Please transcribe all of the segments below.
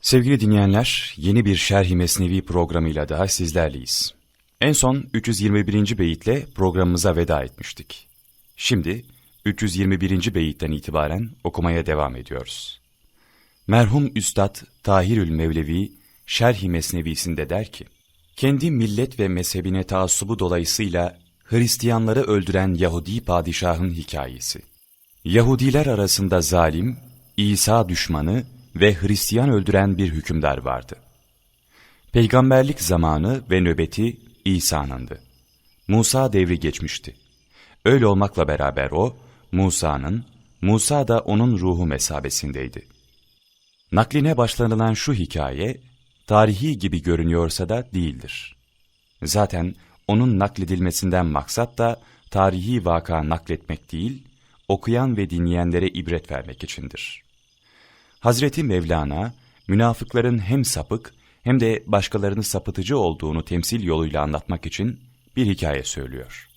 Sevgili dinleyenler, yeni bir Şerh-i Mesnevi programıyla daha sizlerleyiz. En son 321. beyitle programımıza veda etmiştik. Şimdi 321. beyitten itibaren okumaya devam ediyoruz. Merhum Üstad Tahirül Mevlevi Şerh-i Mesnevisinde der ki, kendi millet ve mezhebine taassubu dolayısıyla Hristiyanları öldüren Yahudi padişahın hikayesi. Yahudiler arasında zalim, İsa düşmanı ve Hristiyan öldüren bir hükümdar vardı. Peygamberlik zamanı ve nöbeti İsa'nındı. Musa devri geçmişti. Öyle olmakla beraber o, Musa'nın, Musa da onun ruhu mesabesindeydi. Nakline başlanılan şu hikaye, tarihi gibi görünüyorsa da değildir. Zaten onun nakledilmesinden maksat da tarihi vaka nakletmek değil, okuyan ve dinleyenlere ibret vermek içindir. Hazreti Mevlana, münafıkların hem sapık hem de başkalarını sapıtıcı olduğunu temsil yoluyla anlatmak için bir hikaye söylüyor.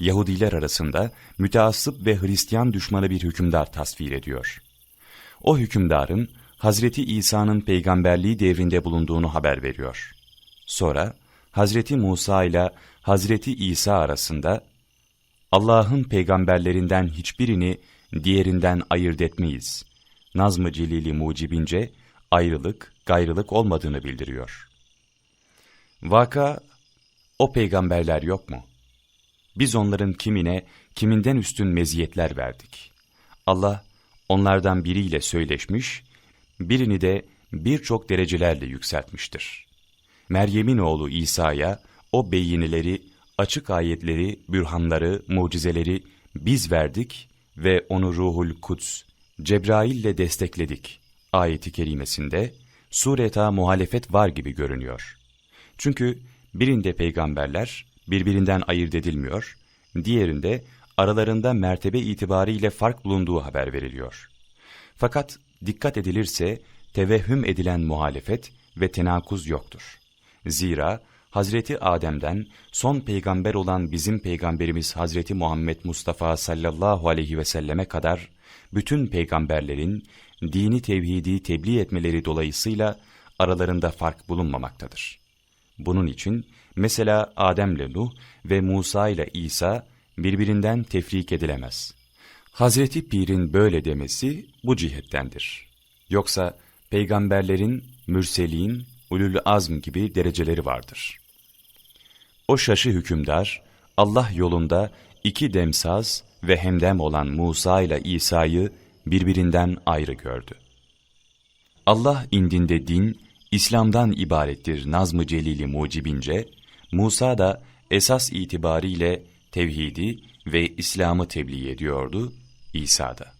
Yahudiler arasında müteassıp ve Hristiyan düşmanı bir hükümdar tasvir ediyor. O hükümdarın Hazreti İsa'nın peygamberliği devrinde bulunduğunu haber veriyor. Sonra Hazreti Musa ile Hazreti İsa arasında Allah'ın peygamberlerinden hiçbirini diğerinden ayırt etmeyiz. Nazm-ı Celili mucibince ayrılık, gayrılık olmadığını bildiriyor. Vaka, o peygamberler yok mu? Biz onların kimine, kiminden üstün meziyetler verdik. Allah, onlardan biriyle söyleşmiş, birini de birçok derecelerle yükseltmiştir. Meryem'in oğlu İsa'ya o beyinileri, açık ayetleri, bürhanları, mucizeleri biz verdik ve onu ruhul kuds, Cebrail'le destekledik. Ayeti kerimesinde sureta muhalefet var gibi görünüyor. Çünkü birinde peygamberler birbirinden ayırt edilmiyor, diğerinde aralarında mertebe itibariyle fark bulunduğu haber veriliyor. Fakat dikkat edilirse tevehhüm edilen muhalefet ve tenakuz yoktur. Zira Hazreti Adem'den son peygamber olan bizim peygamberimiz Hazreti Muhammed Mustafa sallallahu aleyhi ve selleme kadar bütün peygamberlerin dini tevhidi tebliğ etmeleri dolayısıyla aralarında fark bulunmamaktadır. Bunun için mesela Adem'le Nuh ve Musa ile İsa birbirinden tefrik edilemez. Hazreti Pir'in böyle demesi bu cihettendir. Yoksa peygamberlerin, mürselin, ulul azm gibi dereceleri vardır. O şaşı hükümdar, Allah yolunda iki demsaz ve hemdem olan Musa ile İsa'yı birbirinden ayrı gördü. Allah indinde din, İslam'dan ibarettir nazm-ı celili mucibince, Musa da esas itibariyle tevhidi ve İslam'ı tebliğ ediyordu, İsa da.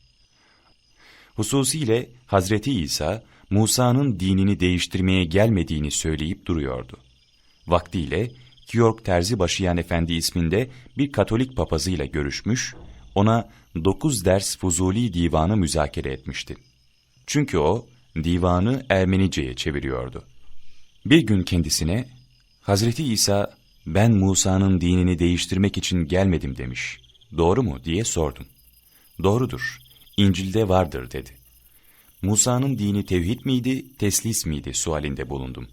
Hususiyle Hazreti İsa, Musa'nın dinini değiştirmeye gelmediğini söyleyip duruyordu. Vaktiyle Georg Terzibaşıyan Efendi isminde bir Katolik papazıyla görüşmüş, ona dokuz ders Fuzuli divanı müzakere etmişti. Çünkü o, divanı Ermenice'ye çeviriyordu. Bir gün kendisine, Hazreti İsa, ben Musa'nın dinini değiştirmek için gelmedim demiş. Doğru mu diye sordum. Doğrudur, İncil'de vardır dedi. Musa'nın dini tevhid miydi, teslis miydi sualinde bulundum.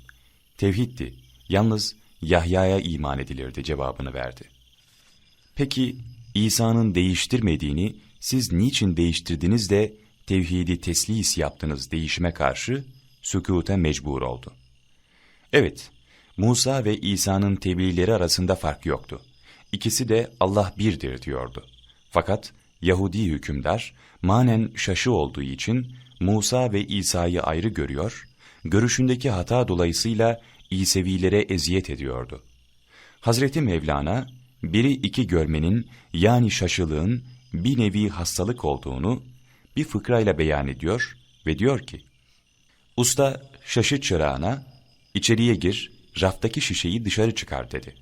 Tevhiddi, yalnız Yahya'ya iman edilirdi cevabını verdi. Peki İsa'nın değiştirmediğini siz niçin değiştirdiniz de tevhidi teslis yaptınız değişime karşı sükûte mecbur oldu. Evet, Musa ve İsa'nın tebliğleri arasında fark yoktu. İkisi de Allah birdir diyordu. Fakat Yahudi hükümdar manen şaşı olduğu için Musa ve İsa'yı ayrı görüyor, görüşündeki hata dolayısıyla İsevilere eziyet ediyordu. Hazreti Mevlana, biri iki görmenin yani şaşılığın bir nevi hastalık olduğunu bir fıkrayla beyan ediyor ve diyor ki, Usta şaşı çırağına, içeriye gir, raftaki şişeyi dışarı çıkar dedi.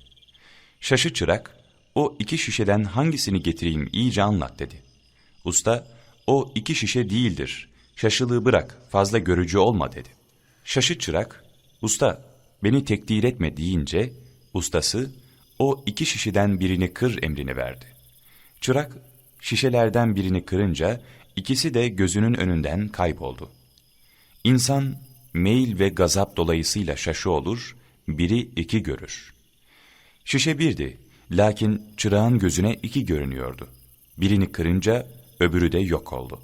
Şaşı çırak, o iki şişeden hangisini getireyim iyice anlat dedi. Usta, o iki şişe değildir, şaşılığı bırak, fazla görücü olma dedi. Şaşı çırak, usta beni tekdir etme deyince, ustası o iki şişeden birini kır emrini verdi. Çırak şişelerden birini kırınca ikisi de gözünün önünden kayboldu. İnsan meyil ve gazap dolayısıyla şaşı olur, biri iki görür. Şişe birdi, lakin çırağın gözüne iki görünüyordu. Birini kırınca öbürü de yok oldu.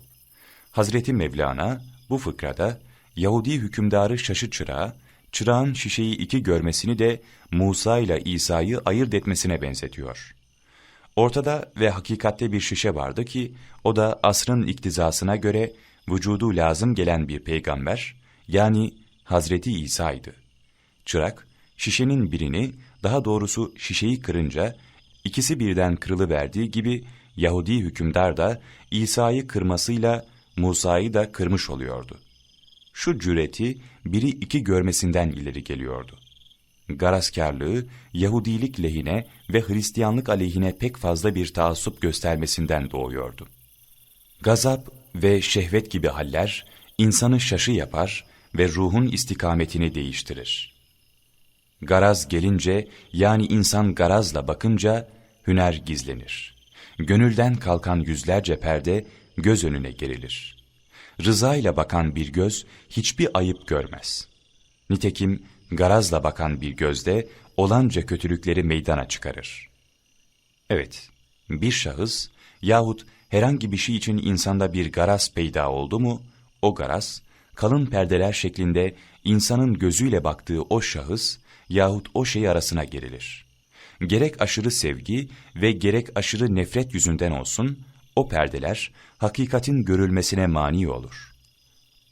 Hazreti Mevlana bu fıkrada Yahudi hükümdarı şaşı çırağı, çırağın şişeyi iki görmesini de Musa ile İsa'yı ayırt etmesine benzetiyor. Ortada ve hakikatte bir şişe vardı ki, o da asrın iktizasına göre vücudu lazım gelen bir peygamber, yani Hazreti İsa'ydı. Çırak, şişenin birini, daha doğrusu şişeyi kırınca, ikisi birden kırılıverdiği gibi, Yahudi hükümdar da İsa'yı kırmasıyla Musa'yı da kırmış oluyordu. Şu cüreti biri iki görmesinden ileri geliyordu. Garazkarlığı, Yahudilik lehine ve Hristiyanlık aleyhine pek fazla bir taassup göstermesinden doğuyordu. Gazap ve şehvet gibi haller, insanı şaşı yapar ve ruhun istikametini değiştirir. Garaz gelince, yani insan garazla bakınca, hüner gizlenir. Gönülden kalkan yüzlerce perde, göz önüne gerilir. Rıza ile bakan bir göz, hiçbir ayıp görmez. Nitekim, garazla bakan bir gözde, olanca kötülükleri meydana çıkarır. Evet, bir şahıs yahut herhangi bir şey için insanda bir garaz peyda oldu mu, o garaz, kalın perdeler şeklinde insanın gözüyle baktığı o şahıs yahut o şey arasına gerilir. Gerek aşırı sevgi ve gerek aşırı nefret yüzünden olsun, o perdeler hakikatin görülmesine mani olur.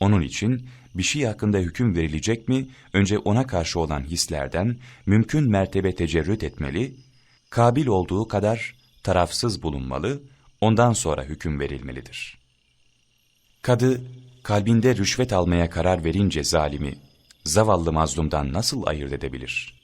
Onun için bir şey hakkında hüküm verilecek mi, önce ona karşı olan hislerden mümkün mertebe tecerrüt etmeli, kabil olduğu kadar tarafsız bulunmalı, ondan sonra hüküm verilmelidir. Kadı, kalbinde rüşvet almaya karar verince zalimi, zavallı mazlumdan nasıl ayırt edebilir?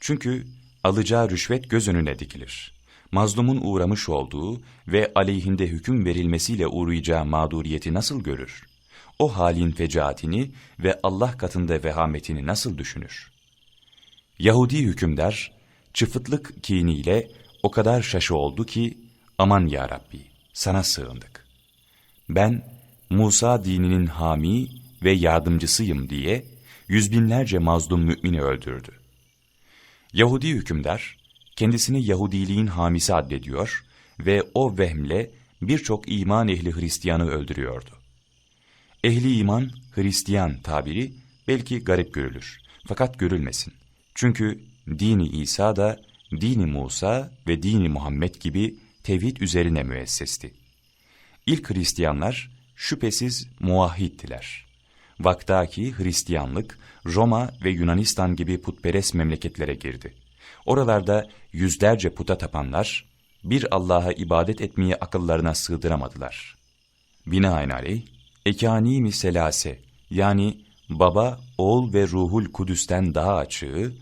Çünkü alacağı rüşvet göz önüne dikilir. Mazlumun uğramış olduğu ve aleyhinde hüküm verilmesiyle uğrayacağı mağduriyeti nasıl görür? O halin fecaatini ve Allah katında vehametini nasıl düşünür? Yahudi hükümdar, çıfıtlık kiniyle o kadar şaşı oldu ki, aman ya Rabbi, sana sığındık. Ben, Musa dininin hami ve yardımcısıyım diye, yüz binlerce mazlum mümini öldürdü. Yahudi hükümdar, kendisini Yahudiliğin hamisi addediyor ve o vehmle birçok iman ehli Hristiyanı öldürüyordu. Ehli iman, Hristiyan tabiri belki garip görülür. Fakat görülmesin. Çünkü dini İsa da dini Musa ve dini Muhammed gibi tevhid üzerine müessesti. İlk Hristiyanlar şüphesiz muahhittiler. Vaktaki Hristiyanlık, Roma ve Yunanistan gibi putperest memleketlere girdi. Oralarda yüzlerce puta tapanlar, bir Allah'a ibadet etmeyi akıllarına sığdıramadılar. Binaenaleyh, ekani selase yani baba, oğul ve ruhul kudüsten daha açığı,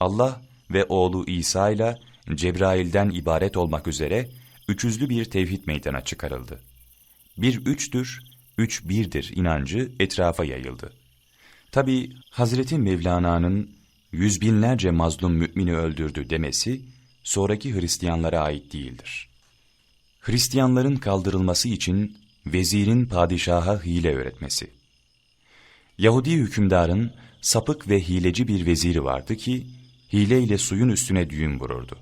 Allah ve oğlu İsa ile Cebrail'den ibaret olmak üzere üçüzlü bir tevhid meydana çıkarıldı. Bir üçtür, üç birdir inancı etrafa yayıldı. Tabi Hazreti Mevlana'nın yüz binlerce mazlum mümini öldürdü demesi, sonraki Hristiyanlara ait değildir. Hristiyanların kaldırılması için vezirin padişaha hile öğretmesi. Yahudi hükümdarın sapık ve hileci bir veziri vardı ki, hileyle suyun üstüne düğüm vururdu.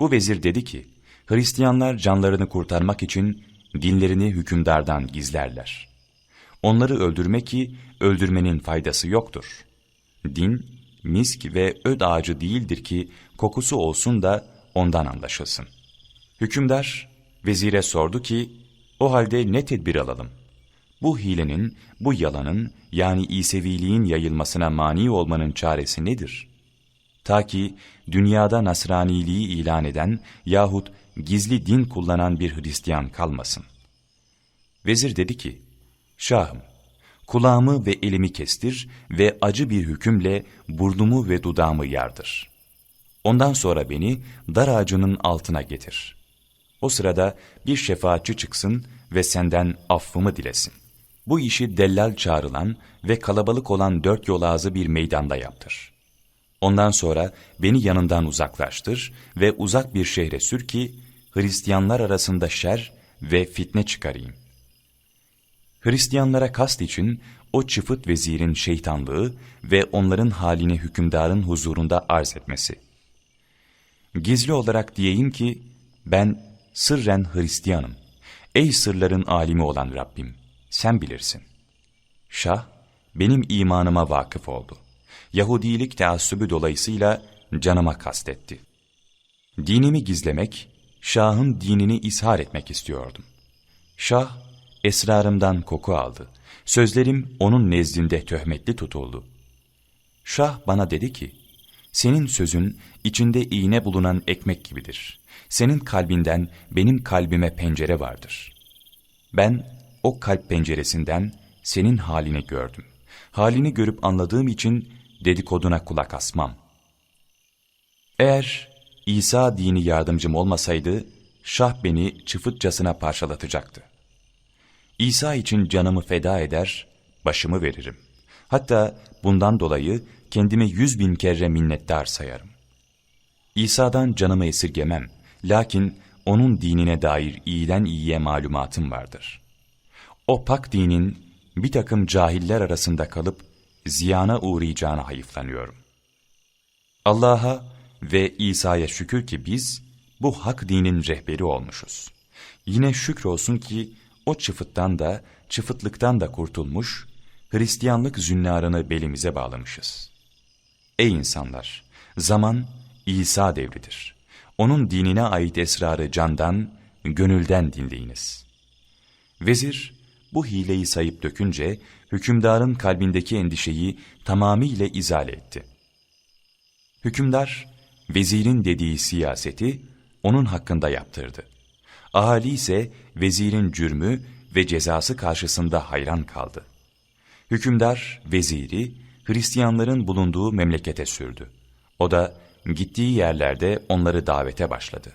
Bu vezir dedi ki, Hristiyanlar canlarını kurtarmak için dinlerini hükümdardan gizlerler. Onları öldürme ki öldürmenin faydası yoktur. Din, misk ve öd ağacı değildir ki kokusu olsun da ondan anlaşılsın. Hükümdar, vezire sordu ki, o halde ne tedbir alalım? Bu hilenin, bu yalanın yani İseviliğin yayılmasına mani olmanın çaresi nedir? Ta ki dünyada Nasraniliği ilan eden yahut gizli din kullanan bir Hristiyan kalmasın. Vezir dedi ki, Şahım, kulağımı ve elimi kestir ve acı bir hükümle burnumu ve dudağımı yardır. Ondan sonra beni dar ağacının altına getir. O sırada bir şefaatçi çıksın ve senden affımı dilesin. Bu işi dellal çağrılan ve kalabalık olan dört yol ağzı bir meydanda yaptır. Ondan sonra beni yanından uzaklaştır ve uzak bir şehre sür ki, Hristiyanlar arasında şer ve fitne çıkarayım. Hristiyanlara kast için o çıfıt vezirin şeytanlığı ve onların halini hükümdarın huzurunda arz etmesi. Gizli olarak diyeyim ki, ben sırren Hristiyanım. Ey sırların alimi olan Rabbim, sen bilirsin. Şah, benim imanıma vakıf oldu. Yahudilik teassübü dolayısıyla canıma kastetti. Dinimi gizlemek, Şah'ın dinini ishar etmek istiyordum. Şah, esrarımdan koku aldı. Sözlerim onun nezdinde töhmetli tutuldu. Şah bana dedi ki, senin sözün içinde iğne bulunan ekmek gibidir. Senin kalbinden benim kalbime pencere vardır. Ben o kalp penceresinden senin halini gördüm. Halini görüp anladığım için dedikoduna kulak asmam. Eğer İsa dini yardımcım olmasaydı, şah beni çıfıtçasına parçalatacaktı. İsa için canımı feda eder, başımı veririm. Hatta bundan dolayı kendimi yüz bin kere minnettar sayarım. İsa'dan canımı esirgemem, lakin onun dinine dair iyiden iyiye malumatım vardır. O pak dinin bir takım cahiller arasında kalıp ziyana uğrayacağına hayıflanıyorum. Allah'a ve İsa'ya şükür ki biz bu hak dinin rehberi olmuşuz. Yine şükür olsun ki o çıfıttan da, çıfıtlıktan da kurtulmuş, Hristiyanlık zünnarını belimize bağlamışız. Ey insanlar! Zaman İsa devridir. Onun dinine ait esrarı candan, gönülden dinleyiniz. Vezir, bu hileyi sayıp dökünce, hükümdarın kalbindeki endişeyi tamamiyle izale etti. Hükümdar, vezirin dediği siyaseti onun hakkında yaptırdı. Ahali ise vezirin cürmü ve cezası karşısında hayran kaldı. Hükümdar, veziri, Hristiyanların bulunduğu memlekete sürdü. O da gittiği yerlerde onları davete başladı.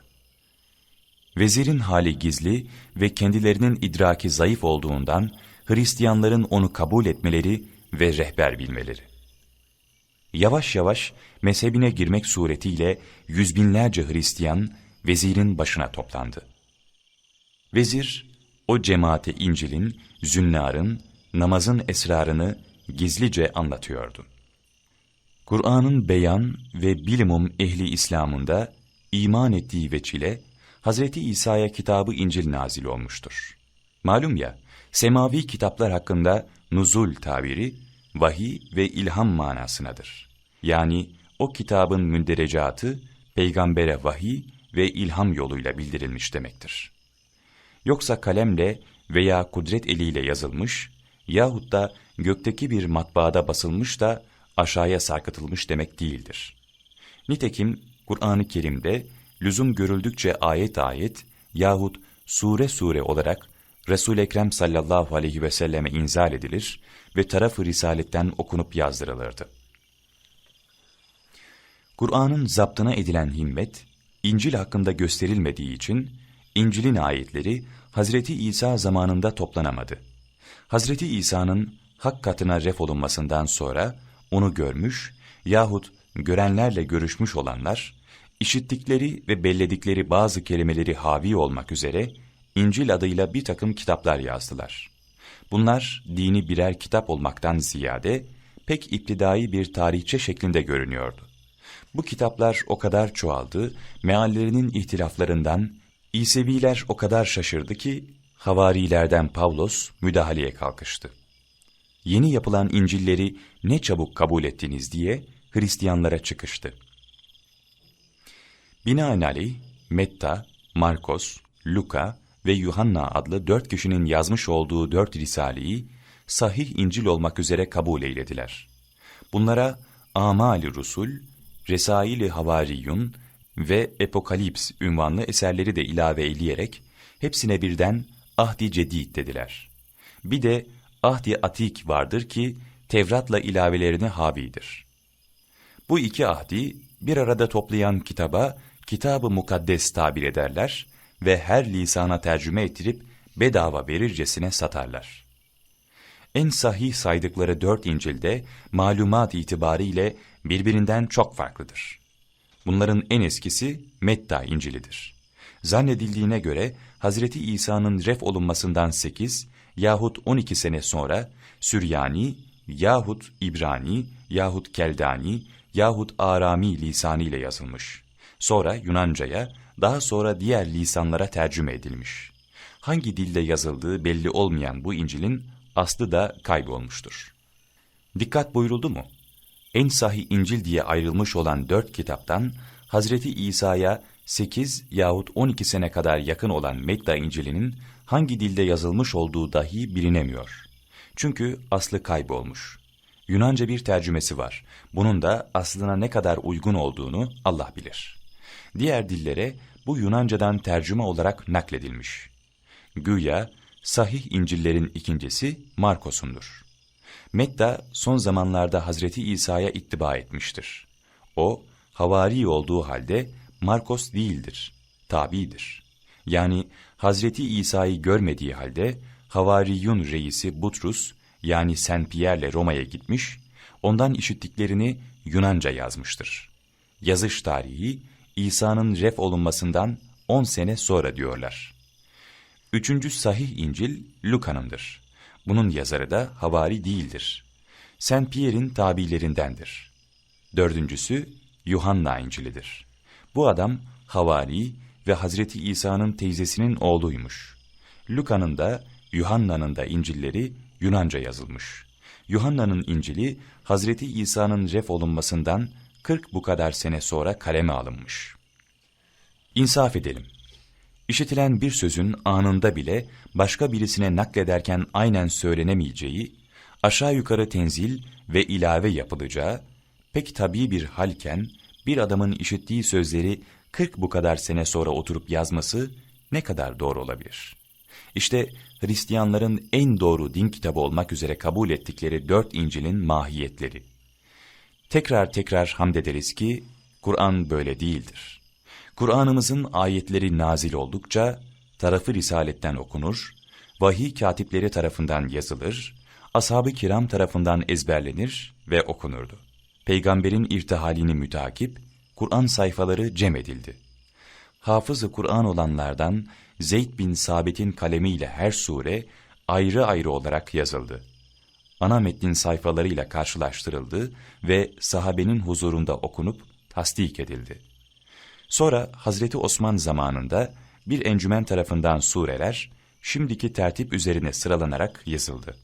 Vezirin hali gizli ve kendilerinin idraki zayıf olduğundan Hristiyanların onu kabul etmeleri ve rehber bilmeleri. Yavaş yavaş mezhebine girmek suretiyle yüz binlerce Hristiyan vezirin başına toplandı. Vezir, o cemaate İncil'in, zünnarın, namazın esrarını gizlice anlatıyordu. Kur'an'ın beyan ve bilimum ehli İslam'ında iman ettiği veçile Hazreti İsa'ya kitabı İncil nazil olmuştur. Malum ya, semavi kitaplar hakkında nuzul tabiri vahiy ve ilham manasınadır. Yani o kitabın münderecatı peygambere vahiy ve ilham yoluyla bildirilmiş demektir. Yoksa kalemle veya kudret eliyle yazılmış yahut da gökteki bir matbaada basılmış da aşağıya sarkıtılmış demek değildir. Nitekim Kur'an-ı Kerim'de lüzum görüldükçe ayet ayet yahut sure sure olarak Resul-i Ekrem sallallahu aleyhi ve selleme inzal edilir ve tarafı risaletten okunup yazdırılırdı. Kur'an'ın zaptına edilen himmet, İncil hakkında gösterilmediği için İncil'in ayetleri Hazreti İsa zamanında toplanamadı. Hazreti İsa'nın hak katına ref olunmasından sonra onu görmüş yahut görenlerle görüşmüş olanlar, işittikleri ve belledikleri bazı kelimeleri havi olmak üzere İncil adıyla bir takım kitaplar yazdılar. Bunlar dini birer kitap olmaktan ziyade pek iptidai bir tarihçe şeklinde görünüyordu. Bu kitaplar o kadar çoğaldı, meallerinin ihtilaflarından İseviler o kadar şaşırdı ki havarilerden Pavlos müdahaleye kalkıştı. Yeni yapılan İncil'leri ne çabuk kabul ettiniz diye Hristiyanlara çıkıştı. Binaenaleyh Metta, Markos, Luka ve Yuhanna adlı dört kişinin yazmış olduğu dört risaleyi sahih İncil olmak üzere kabul eylediler. Bunlara Amal-i Rusul, Resail-i Havariyun ve Epokalips ünvanlı eserleri de ilave eyleyerek hepsine birden Ahdi Cedid dediler. Bir de Ahdi Atik vardır ki Tevrat'la ilavelerine havidir. Bu iki ahdi bir arada toplayan kitaba kitabı mukaddes tabir ederler ve her lisana tercüme ettirip bedava verircesine satarlar. En sahih saydıkları dört İncil'de malumat itibariyle birbirinden çok farklıdır. Bunların en eskisi Metta İncil'idir. Zannedildiğine göre Hazreti İsa'nın ref olunmasından sekiz yahut 12 sene sonra Süryani yahut İbrani yahut Keldani yahut Arami lisanı ile yazılmış. Sonra Yunanca'ya, daha sonra diğer lisanlara tercüme edilmiş. Hangi dilde yazıldığı belli olmayan bu İncil'in aslı da kaybolmuştur. Dikkat buyuruldu mu? En sahih İncil diye ayrılmış olan dört kitaptan Hazreti İsa'ya 8 yahut 12 sene kadar yakın olan Mekta İncil'inin hangi dilde yazılmış olduğu dahi bilinemiyor. Çünkü aslı kaybolmuş. Yunanca bir tercümesi var. Bunun da aslına ne kadar uygun olduğunu Allah bilir. Diğer dillere bu Yunancadan tercüme olarak nakledilmiş. Güya sahih İncil'lerin ikincisi Markos'undur. Metta son zamanlarda Hazreti İsa'ya ittiba etmiştir. O, havari olduğu halde Markos değildir, tabidir. Yani Hazreti İsa'yı görmediği halde Havariyun reisi Butrus yani Saint Pierre'le Roma'ya gitmiş, ondan işittiklerini Yunanca yazmıştır. Yazış tarihi İsa'nın ref olunmasından 10 sene sonra diyorlar. Üçüncü sahih İncil Luka'nındır. Bunun yazarı da havari değildir. Saint Pierre'in tabilerindendir. Dördüncüsü Yuhanna İncil'idir. Bu adam havari ve Hazreti İsa'nın teyzesinin oğluymuş. Luka'nın da Yuhanna'nın da İncil'leri Yunanca yazılmış. Yuhanna'nın İncil'i Hazreti İsa'nın ref olunmasından 40 bu kadar sene sonra kaleme alınmış. İnsaf edelim. İşitilen bir sözün anında bile başka birisine naklederken aynen söylenemeyeceği, aşağı yukarı tenzil ve ilave yapılacağı, pek tabii bir halken bir adamın işittiği sözleri 40 bu kadar sene sonra oturup yazması ne kadar doğru olabilir? İşte Hristiyanların en doğru din kitabı olmak üzere kabul ettikleri dört İncil'in mahiyetleri. Tekrar tekrar hamd ederiz ki Kur'an böyle değildir. Kur'an'ımızın ayetleri nazil oldukça tarafı risaletten okunur, vahiy katipleri tarafından yazılır, ashab-ı kiram tarafından ezberlenir ve okunurdu. Peygamberin irtihalini mütakip, Kur'an sayfaları cem edildi. Hafız-ı Kur'an olanlardan Zeyd bin Sabit'in kalemiyle her sure ayrı ayrı olarak yazıldı. Ana metnin sayfalarıyla karşılaştırıldı ve sahabenin huzurunda okunup tasdik edildi. Sonra Hazreti Osman zamanında bir encümen tarafından sureler şimdiki tertip üzerine sıralanarak yazıldı.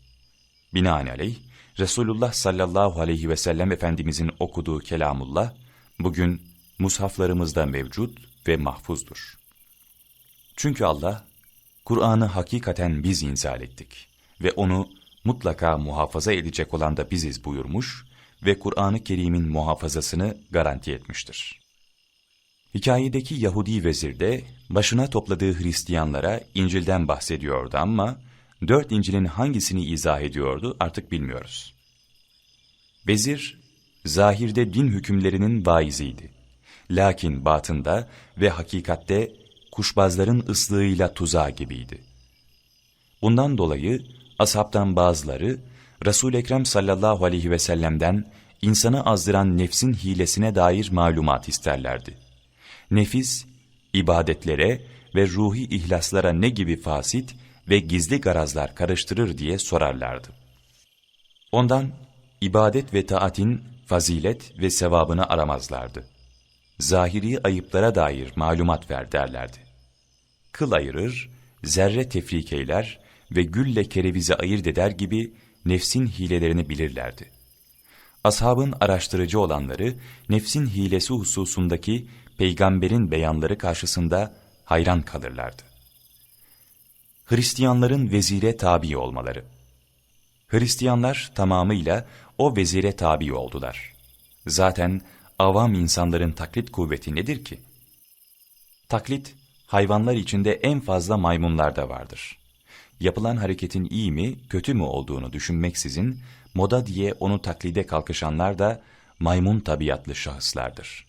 Binaenaleyh Resulullah sallallahu aleyhi ve sellem Efendimizin okuduğu kelamullah bugün mushaflarımızda mevcut ve mahfuzdur. Çünkü Allah, Kur'an'ı hakikaten biz inzal ettik ve onu mutlaka muhafaza edecek olan da biziz buyurmuş ve Kur'an-ı Kerim'in muhafazasını garanti etmiştir. Hikayedeki Yahudi vezir de başına topladığı Hristiyanlara İncil'den bahsediyordu ama dört İncil'in hangisini izah ediyordu artık bilmiyoruz. Vezir, zahirde din hükümlerinin vaiziydi. Lakin batında ve hakikatte kuşbazların ıslığıyla tuzağı gibiydi. Bundan dolayı ashabtan bazıları resul Ekrem sallallahu aleyhi ve sellem'den insanı azdıran nefsin hilesine dair malumat isterlerdi. Nefis, ibadetlere ve ruhi ihlaslara ne gibi fasit ve gizli garazlar karıştırır diye sorarlardı. Ondan ibadet ve taatin fazilet ve sevabını aramazlardı. Zahiri ayıplara dair malumat ver derlerdi. Kıl ayırır, zerre tefrik eyler ve gülle kerevizi ayırt eder gibi nefsin hilelerini bilirlerdi. Ashabın araştırıcı olanları, nefsin hilesi hususundaki peygamberin beyanları karşısında hayran kalırlardı. Hristiyanların vezire tabi olmaları Hristiyanlar tamamıyla o vezire tabi oldular. Zaten avam insanların taklit kuvveti nedir ki? Taklit, hayvanlar içinde en fazla maymunlarda vardır. Yapılan hareketin iyi mi, kötü mü olduğunu düşünmeksizin, moda diye onu taklide kalkışanlar da maymun tabiatlı şahıslardır.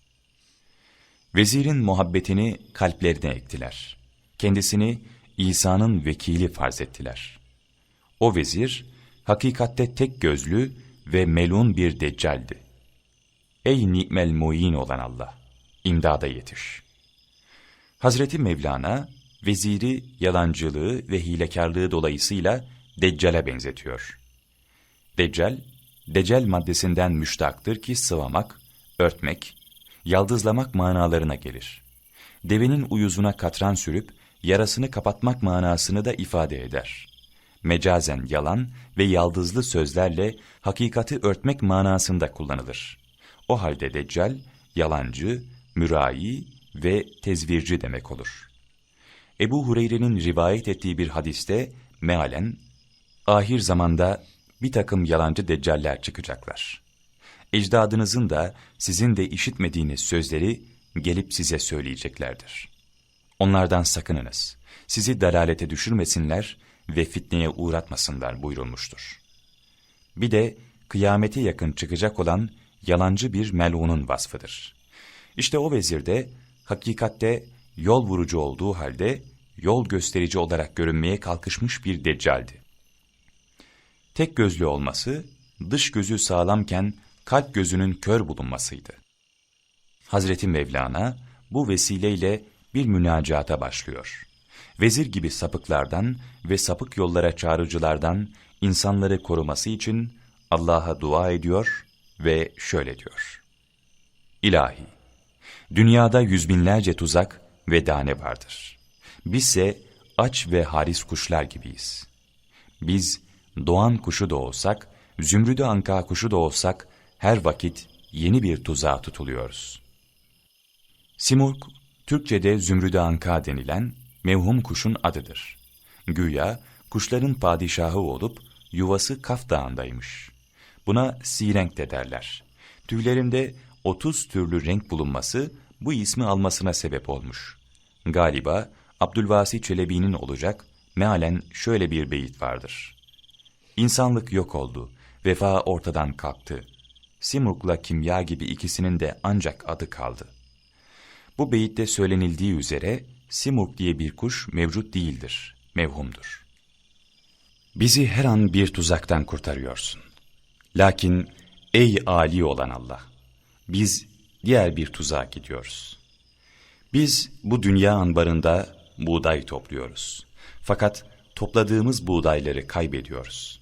Vezirin muhabbetini kalplerine ektiler. Kendisini İsa'nın vekili farz ettiler. O vezir, hakikatte tek gözlü ve melun bir deccaldi. Ey ni'mel muyin olan Allah! İmdada yetiş. Hazreti Mevlana, veziri yalancılığı ve hilekarlığı dolayısıyla Deccal'e benzetiyor. Deccal, decel maddesinden müştaktır ki sıvamak, örtmek, yaldızlamak manalarına gelir. Devenin uyuzuna katran sürüp, yarasını kapatmak manasını da ifade eder. Mecazen yalan ve yaldızlı sözlerle hakikati örtmek manasında kullanılır. O halde deccal, yalancı, mürai ve tezvirci demek olur. Ebu Hureyre'nin rivayet ettiği bir hadiste mealen, ahir zamanda bir takım yalancı deccaller çıkacaklar. Ecdadınızın da sizin de işitmediğiniz sözleri gelip size söyleyeceklerdir. Onlardan sakınınız, sizi dalalete düşürmesinler ve fitneye uğratmasınlar buyurulmuştur. Bir de kıyamete yakın çıkacak olan yalancı bir melunun vasfıdır. İşte o vezir de hakikatte yol vurucu olduğu halde yol gösterici olarak görünmeye kalkışmış bir deccaldi. Tek gözlü olması, dış gözü sağlamken kalp gözünün kör bulunmasıydı. Hazreti Mevlana bu vesileyle bir münacata başlıyor. Vezir gibi sapıklardan ve sapık yollara çağrıcılardan insanları koruması için Allah'a dua ediyor ve şöyle diyor. İlahi, dünyada yüz binlerce tuzak ve dane vardır. Bizse aç ve haris kuşlar gibiyiz. Biz doğan kuşu da olsak, zümrüdü anka kuşu da olsak, her vakit yeni bir tuzağa tutuluyoruz. Simurg, Türkçe'de zümrüdü anka denilen mevhum kuşun adıdır. Güya kuşların padişahı olup yuvası Kaf Dağı'ndaymış. Buna sirenk de derler. Tüylerinde 30 türlü renk bulunması bu ismi almasına sebep olmuş. Galiba Abdülvasi Çelebi'nin olacak mealen şöyle bir beyit vardır. İnsanlık yok oldu, vefa ortadan kalktı. Simurg'la kimya gibi ikisinin de ancak adı kaldı. Bu beyitte söylenildiği üzere Simurg diye bir kuş mevcut değildir, mevhumdur. Bizi her an bir tuzaktan kurtarıyorsun. Lakin ey âli olan Allah, biz diğer bir tuzağa gidiyoruz. Biz bu dünya ambarında buğday topluyoruz. Fakat topladığımız buğdayları kaybediyoruz.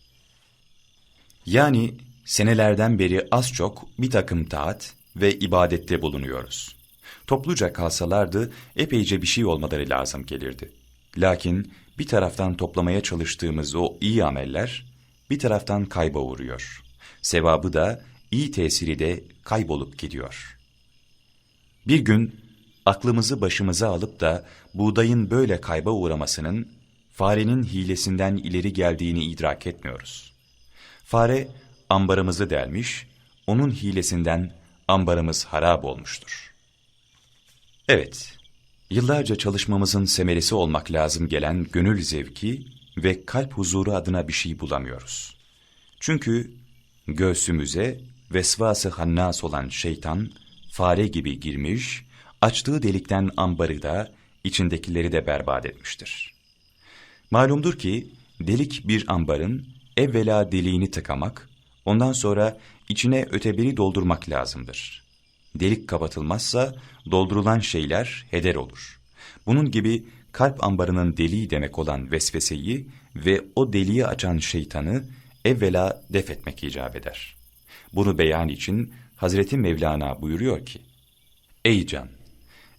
Yani senelerden beri az çok bir takım taat ve ibadette bulunuyoruz. Topluca kalsalardı epeyce bir şey olmaları lazım gelirdi. Lakin bir taraftan toplamaya çalıştığımız o iyi ameller bir taraftan kayba uğruyor. Sevabı da iyi tesiri de kaybolup gidiyor. Bir gün aklımızı başımıza alıp da buğdayın böyle kayba uğramasının farenin hilesinden ileri geldiğini idrak etmiyoruz. Fare ambarımızı delmiş, onun hilesinden ambarımız harap olmuştur. Evet, yıllarca çalışmamızın semeresi olmak lazım gelen gönül zevki ve kalp huzuru adına bir şey bulamıyoruz. Çünkü göğsümüze vesvası hannas olan şeytan fare gibi girmiş, açtığı delikten ambarı da içindekileri de berbat etmiştir. Malumdur ki delik bir ambarın evvela deliğini tıkamak, ondan sonra içine öteberi doldurmak lazımdır. Delik kapatılmazsa doldurulan şeyler heder olur. Bunun gibi kalp ambarının deliği demek olan vesveseyi ve o deliği açan şeytanı evvela def etmek icap eder. Bunu beyan için Hazreti Mevlana buyuruyor ki, Ey can!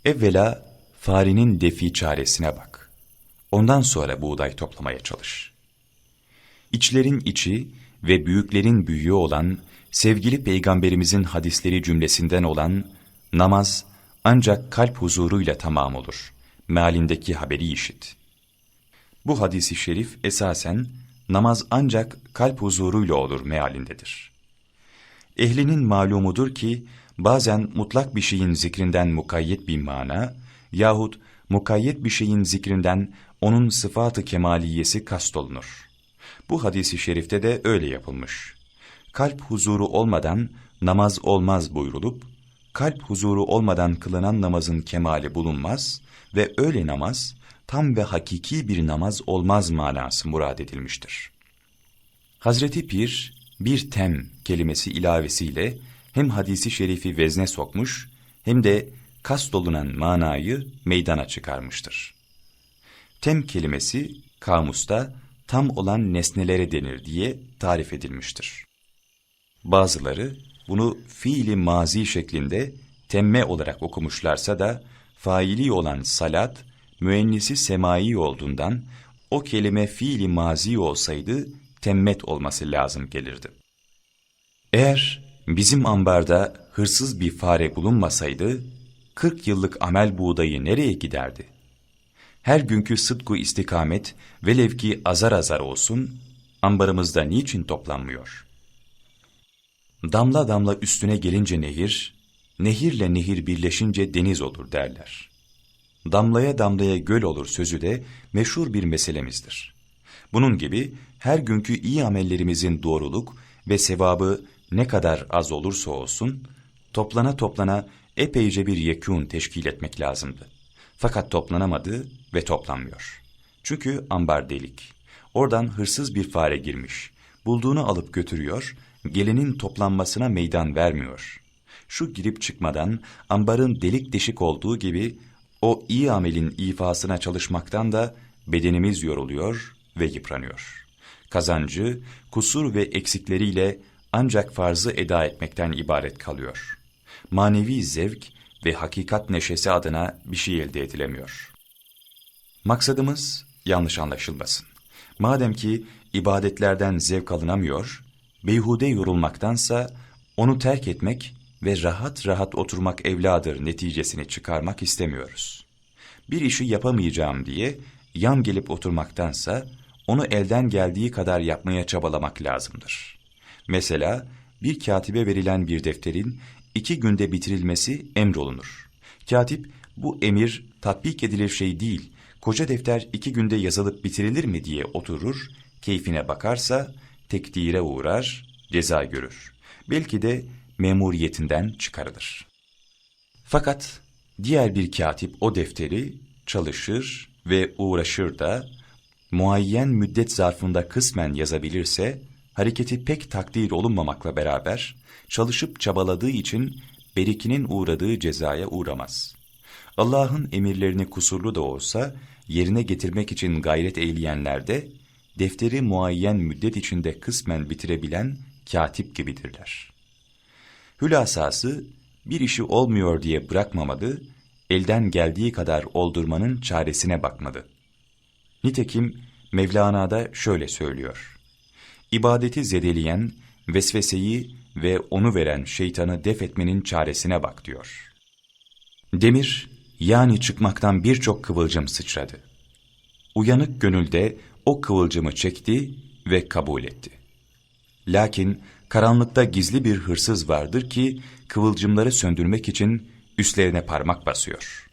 Evvela farenin defi çaresine bak. Ondan sonra buğday toplamaya çalış. İçlerin içi ve büyüklerin büyüğü olan sevgili peygamberimizin hadisleri cümlesinden olan namaz ancak kalp huzuruyla tamam olur. Mealindeki haberi işit. Bu hadisi şerif esasen namaz ancak kalp huzuruyla olur mealindedir. Ehlinin malumudur ki bazen mutlak bir şeyin zikrinden mukayyet bir mana yahut mukayyet bir şeyin zikrinden onun sıfatı kemaliyesi kastolunur. Bu hadisi şerifte de öyle yapılmış. Kalp huzuru olmadan namaz olmaz buyrulup, kalp huzuru olmadan kılınan namazın kemali bulunmaz ve öyle namaz tam ve hakiki bir namaz olmaz manası murad edilmiştir. Hazreti Pir bir tem kelimesi ilavesiyle hem hadisi şerifi vezne sokmuş hem de kastolunan manayı meydana çıkarmıştır. Tem kelimesi kamusta tam olan nesnelere denir diye tarif edilmiştir. Bazıları bunu fiili mazi şeklinde temme olarak okumuşlarsa da faili olan salat, müennisi semai olduğundan o kelime fiili mazi olsaydı temmet olması lazım gelirdi. Eğer bizim ambarda hırsız bir fare bulunmasaydı, 40 yıllık amel buğdayı nereye giderdi? Her günkü sıdku istikamet velev ki azar azar olsun, ambarımızda niçin toplanmıyor? Damla damla üstüne gelince nehir, nehirle nehir birleşince deniz olur derler. Damlaya damlaya göl olur sözü de meşhur bir meselemizdir. Bunun gibi her günkü iyi amellerimizin doğruluk ve sevabı ne kadar az olursa olsun, toplana toplana epeyce bir yekûn teşkil etmek lazımdı. Fakat toplanamadı ve toplanmıyor. Çünkü ambar delik. Oradan hırsız bir fare girmiş. Bulduğunu alıp götürüyor, gelenin toplanmasına meydan vermiyor. Şu girip çıkmadan ambarın delik deşik olduğu gibi o iyi amelin ifasına çalışmaktan da bedenimiz yoruluyor ve yıpranıyor. Kazancı, kusur ve eksikleriyle ancak farzı eda etmekten ibaret kalıyor. Manevi zevk ve hakikat neşesi adına bir şey elde edilemiyor. Maksadımız yanlış anlaşılmasın. Madem ki ibadetlerden zevk alınamıyor, beyhude yorulmaktansa onu terk etmek ve rahat rahat oturmak evladır neticesini çıkarmak istemiyoruz. Bir işi yapamayacağım diye yan gelip oturmaktansa onu elden geldiği kadar yapmaya çabalamak lazımdır. Mesela bir katibe verilen bir defterin iki günde bitirilmesi emrolunur. Katip bu emir tatbik edilir şey değil, koca defter iki günde yazılıp bitirilir mi diye oturur, keyfine bakarsa tekdire uğrar, ceza görür. Belki de memuriyetinden çıkarılır. Fakat diğer bir katip o defteri çalışır ve uğraşır da muayyen müddet zarfında kısmen yazabilirse hareketi pek takdir olunmamakla beraber çalışıp çabaladığı için berikinin uğradığı cezaya uğramaz. Allah'ın emirlerini kusurlu da olsa yerine getirmek için gayret eyleyenler de defteri muayyen müddet içinde kısmen bitirebilen katip gibidirler. Hülasası bir işi olmuyor diye bırakmamalı, elden geldiği kadar oldurmanın çaresine bakmalı. Nitekim Mevlana da şöyle söylüyor. İbadeti zedeleyen, vesveseyi ve onu veren şeytanı def etmenin çaresine bak diyor. Demir, yani çıkmaktan birçok kıvılcım sıçradı. Uyanık gönülde o kıvılcımı çekti ve kabul etti. Lakin karanlıkta gizli bir hırsız vardır ki kıvılcımları söndürmek için üstlerine parmak basıyor.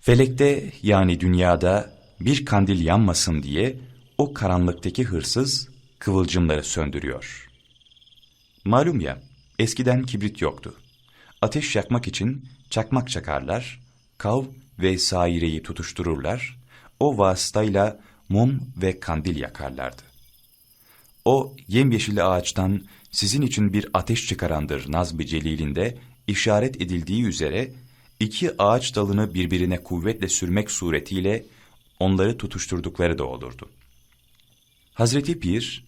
Felekte yani dünyada bir kandil yanmasın diye o karanlıktaki hırsız kıvılcımları söndürüyor. Malum ya, eskiden kibrit yoktu. Ateş yakmak için çakmak çakarlar, kav ve saireyi tutuştururlar, o vasıtayla mum ve kandil yakarlardı. O yemyeşil ağaçtan sizin için bir ateş çıkarandır Nazm-ı Celil'inde işaret edildiği üzere iki ağaç dalını birbirine kuvvetle sürmek suretiyle onları tutuşturdukları da olurdu. Hazreti Pir,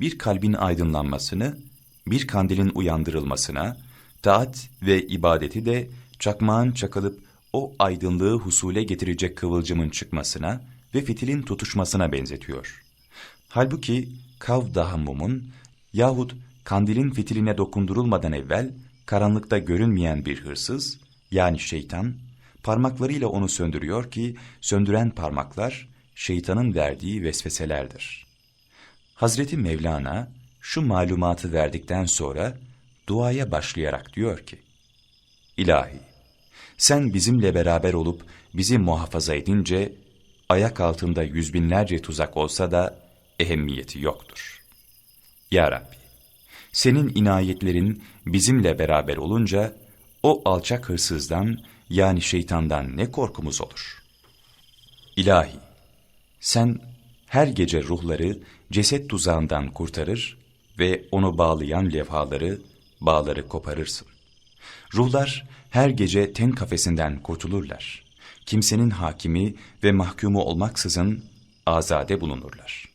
bir kalbin aydınlanmasını, bir kandilin uyandırılmasına, taat ve ibadeti de çakmağın çakılıp o aydınlığı husule getirecek kıvılcımın çıkmasına ve fitilin tutuşmasına benzetiyor. Halbuki kav daha mumun yahut kandilin fitiline dokundurulmadan evvel karanlıkta görünmeyen bir hırsız yani şeytan parmaklarıyla onu söndürüyor ki söndüren parmaklar şeytanın verdiği vesveselerdir. Hazreti Mevlana şu malumatı verdikten sonra duaya başlayarak diyor ki İlahi sen bizimle beraber olup bizi muhafaza edince ayak altında yüz binlerce tuzak olsa da ehemmiyeti yoktur. Ya Rabbi, senin inayetlerin bizimle beraber olunca o alçak hırsızdan yani şeytandan ne korkumuz olur? İlahi, sen her gece ruhları ceset tuzağından kurtarır ve onu bağlayan levhaları, bağları koparırsın. Ruhlar her gece ten kafesinden kurtulurlar. Kimsenin hakimi ve mahkumu olmaksızın azade bulunurlar.